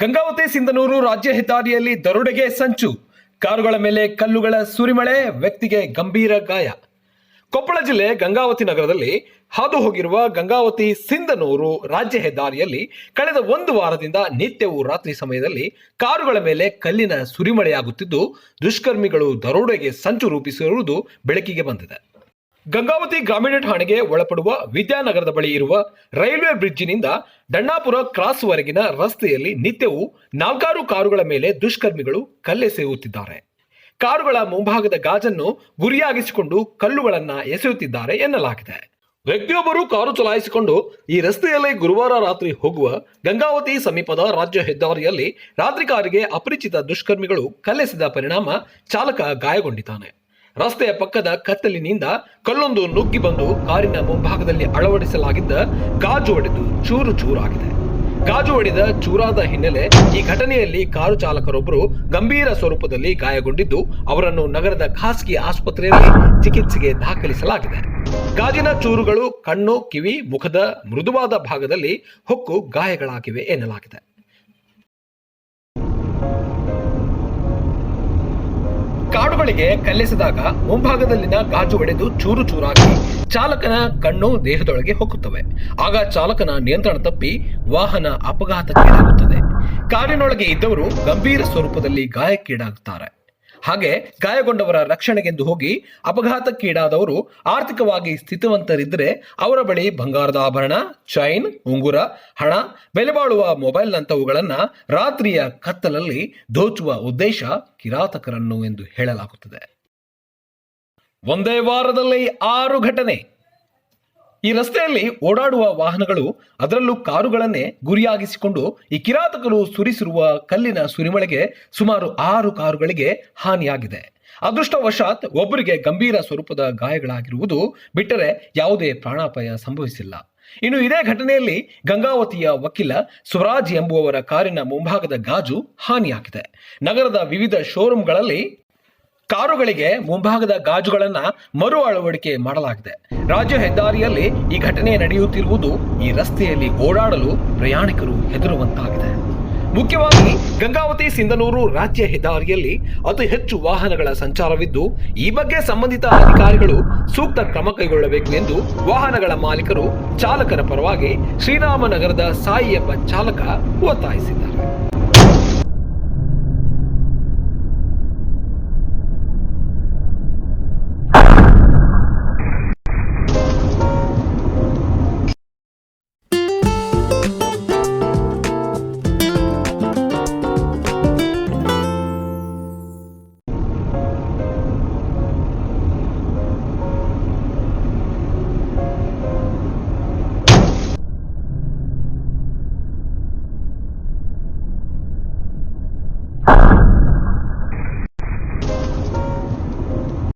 ಗಂಗಾವತಿ ಸಿಂಧನೂರು ರಾಜ್ಯ ಹೆದ್ದಾರಿಯಲ್ಲಿ ದರೋಡೆಗೆ ಸಂಚು. ಕಾರುಗಳ ಮೇಲೆ ಕಲ್ಲುಗಳ ಸುರಿಮಳೆ, ವ್ಯಕ್ತಿಗೆ ಗಂಭೀರ ಗಾಯ. ಕೊಪ್ಪಳ ಜಿಲ್ಲೆ ಗಂಗಾವತಿ ನಗರದಲ್ಲಿ ಹಾದು ಹೋಗಿರುವ ಗಂಗಾವತಿ ಸಿಂಧನೂರು ರಾಜ್ಯ ಹೆದ್ದಾರಿಯಲ್ಲಿ ಕಳೆದ ಒಂದು ವಾರದಿಂದ ನಿತ್ಯವೂ ರಾತ್ರಿ ಸಮಯದಲ್ಲಿ ಕಾರುಗಳ ಮೇಲೆ ಕಲ್ಲಿನ ಸುರಿಮಳೆಯಾಗುತ್ತಿದ್ದು, ದುಷ್ಕರ್ಮಿಗಳು ದರೋಡೆಗೆ ಸಂಚು ರೂಪಿಸಿರುವುದು ಬೆಳಕಿಗೆ ಬಂದಿದೆ. ಗಂಗಾವತಿ ಗ್ರಾಮೀಣ ಠಾಣೆಗೆ ಒಳಪಡುವ ವಿದ್ಯಾನಗರದ ಬಳಿ ಇರುವ ರೈಲ್ವೆ ಬ್ರಿಡ್ಜಿನಿಂದ ಡಣ್ಣಾಪುರ ಕ್ರಾಸ್ ವರೆಗಿನ ರಸ್ತೆಯಲ್ಲಿ ನಿತ್ಯವೂ ನಾಲ್ಕಾರು ಕಾರುಗಳ ಮೇಲೆ ದುಷ್ಕರ್ಮಿಗಳು ಕಲ್ಲೆಸೆಯುತ್ತಿದ್ದಾರೆ ಕಾರುಗಳ ಮುಂಭಾಗದ ಗಾಜನ್ನು ಗುರಿಯಾಗಿಸಿಕೊಂಡು ಕಲ್ಲುಗಳನ್ನ ಎಸೆಯುತ್ತಿದ್ದಾರೆ ಎನ್ನಲಾಗಿದೆ. ವ್ಯಕ್ತಿಯೊಬ್ಬರು ಕಾರು ಚಲಾಯಿಸಿಕೊಂಡು ಈ ರಸ್ತೆಯಲ್ಲಿ ಗುರುವಾರ ರಾತ್ರಿ ಹೋಗುವ ಗಂಗಾವತಿ ಸಮೀಪದ ರಾಜ್ಯ ಹೆದ್ದಾರಿಯಲ್ಲಿ ರಾತ್ರಿ ಕಾರಿಗೆ ಅಪರಿಚಿತ ದುಷ್ಕರ್ಮಿಗಳು ಕಲ್ಲೆಸೆದ ಪರಿಣಾಮ ಚಾಲಕ ಗಾಯಗೊಂಡಿದ್ದಾನೆ. ರಸ್ತೆಯ ಪಕ್ಕದ ಕತ್ತಲಿನಿಂದ ಕಲ್ಲೊಂದು ನುಗ್ಗಿ ಬಂದು ಕಾರಿನ ಮುಂಭಾಗದಲ್ಲಿ ಅಳವಡಿಸಲಾಗಿದ್ದ ಗಾಜು ಒಡೆದು ಚೂರು ಚೂರಾಗಿದೆ. ಗಾಜು ಒಡೆದ ಚೂರಾದ ಹಿನ್ನೆಲೆ ಈ ಘಟನೆಯಲ್ಲಿ ಕಾರು ಚಾಲಕರೊಬ್ಬರು ಗಂಭೀರ ಸ್ವರೂಪದಲ್ಲಿ ಗಾಯಗೊಂಡಿದ್ದು, ಅವರನ್ನು ನಗರದ ಖಾಸಗಿ ಆಸ್ಪತ್ರೆಯಲ್ಲಿ ಚಿಕಿತ್ಸೆಗೆ ದಾಖಲಿಸಲಾಗಿದೆ. ಗಾಜಿನ ಚೂರುಗಳು ಕಣ್ಣು, ಕಿವಿ, ಮುಖದ ಮೃದುವಾದ ಭಾಗದಲ್ಲಿ ಹೊಕ್ಕು ಗಾಯಗಳಾಗಿವೆ ಎನ್ನಲಾಗಿದೆ. ಕಾಡುಗಳಿಗೆ ಕಲ್ಲೆಸೆದಾಗ ಮುಂಭಾಗದಲ್ಲಿನ ಗಾಜು ಒಡೆದು ಚೂರು ಚೂರಾಗಿ ಚಾಲಕನ ಕಣ್ಣು ದೇಹದೊಳಗೆ ಹೊಕ್ಕುತ್ತವೆ. ಆಗ ಚಾಲಕನ ನಿಯಂತ್ರಣ ತಪ್ಪಿ ವಾಹನ ಅಪಘಾತಕ್ಕೀಡಾಗುತ್ತದೆ. ಕಾರಿನೊಳಗೆ ಇದ್ದವರು ಗಂಭೀರ ಸ್ವರೂಪದಲ್ಲಿ ಗಾಯಕ್ಕೀಡಾಗುತ್ತಾರೆ. ಹಾಗೆ ಗಾಯಗೊಂಡವರ ರಕ್ಷಣೆಗೆಂದು ಹೋಗಿ ಅಪಘಾತಕ್ಕೀಡಾದವರು ಆರ್ಥಿಕವಾಗಿ ಸ್ಥಿತಿವಂತರಿದ್ದರೆ ಅವರ ಬಳಿ ಬಂಗಾರದ ಆಭರಣ, ಚೈನ್, ಉಂಗುರ, ಹಣ ಬೆಲೆಬಾಳುವ ಬಾಳುವ ಮೊಬೈಲ್ನಂತವುಗಳನ್ನ ರಾತ್ರಿಯ ಕತ್ತಲಲ್ಲಿ ದೋಚುವ ಉದ್ದೇಶ ಕಿರಾತಕರನ್ನು ಎಂದು ಹೇಳಲಾಗುತ್ತದೆ. ಒಂದೇ ವಾರದಲ್ಲಿ ಆರು ಘಟನೆ. ಈ ರಸ್ತೆಯಲ್ಲಿ ಓಡಾಡುವ ವಾಹನಗಳು ಅದರಲ್ಲೂ ಕಾರುಗಳನ್ನೇ ಗುರಿಯಾಗಿಸಿಕೊಂಡು ಈ ಕಿರಾತಕರು ಸುರಿಸಿರುವ ಕಲ್ಲಿನ ಸುರಿಮಳೆಗೆ ಸುಮಾರು ಆರು ಕಾರುಗಳಿಗೆ ಹಾನಿಯಾಗಿದೆ. ಅದೃಷ್ಟವಶಾತ್ ಒಬ್ಬರಿಗೆ ಗಂಭೀರ ಸ್ವರೂಪದ ಗಾಯಗಳಾಗಿರುವುದು ಬಿಟ್ಟರೆ ಯಾವುದೇ ಪ್ರಾಣಾಪಾಯ ಸಂಭವಿಸಿಲ್ಲ. ಇನ್ನು ಇದೇ ಘಟನೆಯಲ್ಲಿ ಗಂಗಾವತಿಯ ವಕೀಲ ಸ್ವರಾಜ್ ಎಂಬುವವರ ಕಾರಿನ ಮುಂಭಾಗದ ಗಾಜು ಹಾನಿಯಾಗಿದೆ. ನಗರದ ವಿವಿಧ ಶೋರೂಮ್ಗಳಲ್ಲಿ ಕಾರುಗಳಿಗೆ ಮುಂಭಾಗದ ಗಾಜುಗಳನ್ನ ಮರು ಅಳವಡಿಕೆ ಮಾಡಲಾಗಿದೆ. ರಾಜ್ಯ ಹೆದ್ದಾರಿಯಲ್ಲಿ ಈ ಘಟನೆ ನಡೆಯುತ್ತಿರುವುದು ಈ ರಸ್ತೆಯಲ್ಲಿ ಓಡಾಡಲು ಪ್ರಯಾಣಿಕರು ಹೆದರುವಂತಾಗಿದೆ. ಮುಖ್ಯವಾಗಿ ಗಂಗಾವತಿ ಸಿಂಧನೂರು ರಾಜ್ಯ ಹೆದ್ದಾರಿಯಲ್ಲಿ ಅತಿ ಹೆಚ್ಚು ವಾಹನಗಳ ಸಂಚಾರವಿದ್ದು, ಈ ಬಗ್ಗೆ ಸಂಬಂಧಿತ ಅಧಿಕಾರಿಗಳು ಸೂಕ್ತ ಕ್ರಮ ಕೈಗೊಳ್ಳಬೇಕು ಎಂದು ವಾಹನಗಳ ಮಾಲೀಕರು ಚಾಲಕರ ಪರವಾಗಿ ಶ್ರೀರಾಮನಗರದ ಸಾಯಿ ಎಂಬ ಚಾಲಕ ಒತ್ತಾಯಿಸಿದ್ದಾರೆ.